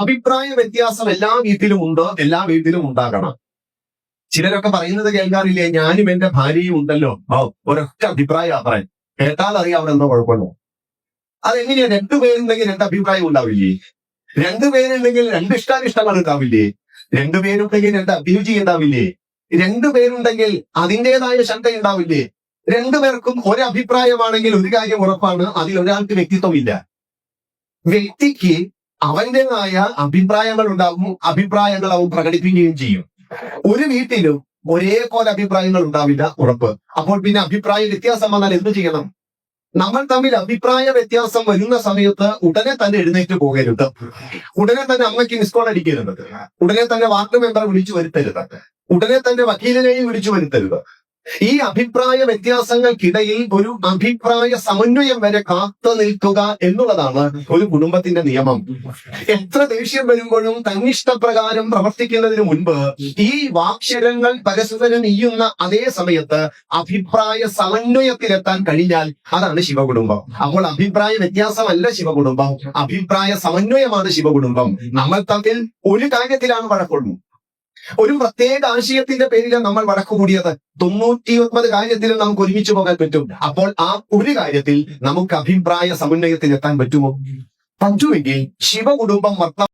അഭിപ്രായ വ്യത്യാസം എല്ലാ വീട്ടിലും ഉണ്ട് എല്ലാ വീട്ടിലും ഉണ്ടാകണം. ചിലരൊക്കെ പറയുന്നത് കേൾക്കാറില്ലേ ഞാനും എന്റെ ഭാര്യയും ഉണ്ടല്ലോ. ഒരൊറ്റ അഭിപ്രായം പറയാൻ. കേട്ടാൽ അറിയാം അവരെന്തോ കുഴപ്പമുണ്ടോ അതെങ്ങനെയാ? രണ്ടുപേരുണ്ടെങ്കിൽ രണ്ട് അഭിപ്രായം ഉണ്ടാവില്ലേ? രണ്ടുപേരുണ്ടെങ്കിൽ രണ്ട് ഇഷ്ടാനിഷ്ടങ്ങൾ ഉണ്ടാവില്ലേ? രണ്ടുപേരുണ്ടെങ്കിൽ രണ്ട് അഭിരുചി ഉണ്ടാവില്ലേ? രണ്ടുപേരുണ്ടെങ്കിൽ അതിന്റെതായ ശങ്ക ഉണ്ടാവില്ലേ? രണ്ടുപേർക്കും ഒരഭിപ്രായമാണെങ്കിൽ ഒരു കാര്യം ഉറപ്പാണ് അതിൽ ഒരാൾക്ക് വ്യക്തിത്വമില്ല. വ്യക്തിക്ക് അവന്റേതായ അഭിപ്രായങ്ങൾ ഉണ്ടാകും അഭിപ്രായങ്ങൾ അവൻ പ്രകടിപ്പിക്കുകയും ചെയ്യും. ഒരു വീട്ടിലും ഒരേപോലെ അഭിപ്രായങ്ങൾ ഉണ്ടാവില്ല ഉറപ്പ്. അപ്പോൾ പിന്നെ അഭിപ്രായ വ്യത്യാസം വന്നാൽ എന്ത് ചെയ്യണം? നമ്മൾ തമ്മിൽ അഭിപ്രായ വ്യത്യാസം വരുന്ന സമയത്ത് ഉടനെ തന്നെ എഴുന്നേറ്റ് പോകരുത്. ഉടനെ തന്നെ അമ്മയ്ക്ക് മിസ് കോൾ അടിക്കരുത്. ഉടനെ തന്നെ വാർഡ് മെമ്പറെ വിളിച്ചു വരുത്തരുത്. ഉടനെ തന്നെ വക്കീലിനെയും വിളിച്ചു വരുത്തരുത്. ഈ അഭിപ്രായ വ്യത്യാസങ്ങൾക്കിടയിൽ ഒരു അഭിപ്രായ സമന്വയം വരെ കാത്തു നിൽക്കുക എന്നുള്ളതാണ് ഒരു കുടുംബത്തിന്റെ നിയമം. എത്ര ദേഷ്യം വരുമ്പോഴും തന്നിഷ്ടപ്രകാരം പ്രവർത്തിക്കുന്നതിന് മുൻപ് ഈ വാക്ഷരങ്ങൾ പരസ്പരം നെയ്യുന്ന അതേ സമയത്ത് അഭിപ്രായ സമന്വയത്തിലെത്താൻ കഴിഞ്ഞാൽ അതാണ് ശിവകുടുംബം. അപ്പോൾ അഭിപ്രായ വ്യത്യാസമല്ല ശിവകുടുംബം. അഭിപ്രായ സമന്വയമാണ് ശിവകുടുംബം. നമ്മൾ തമ്മിൽ ഒരു കാര്യത്തിലാണ് വഴക്കുള്ളൂ. ഒരു പ്രത്യേക ആശയത്തിന്റെ പേരിലാണ് നമ്മൾ വടക്കു കൂടിയത്. തൊണ്ണൂറ്റി ഒൻപത് കാര്യത്തിലും നമുക്ക് ഒരുമിച്ച് പോകാൻ പറ്റും. അപ്പോൾ ആ ഒരു കാര്യത്തിൽ നമുക്ക് അഭിപ്രായ സമന്വയത്തിൽ എത്താൻ പറ്റുമോ? പറ്റുമെങ്കിൽ ശിവകുടുംബം വർത്തമാനം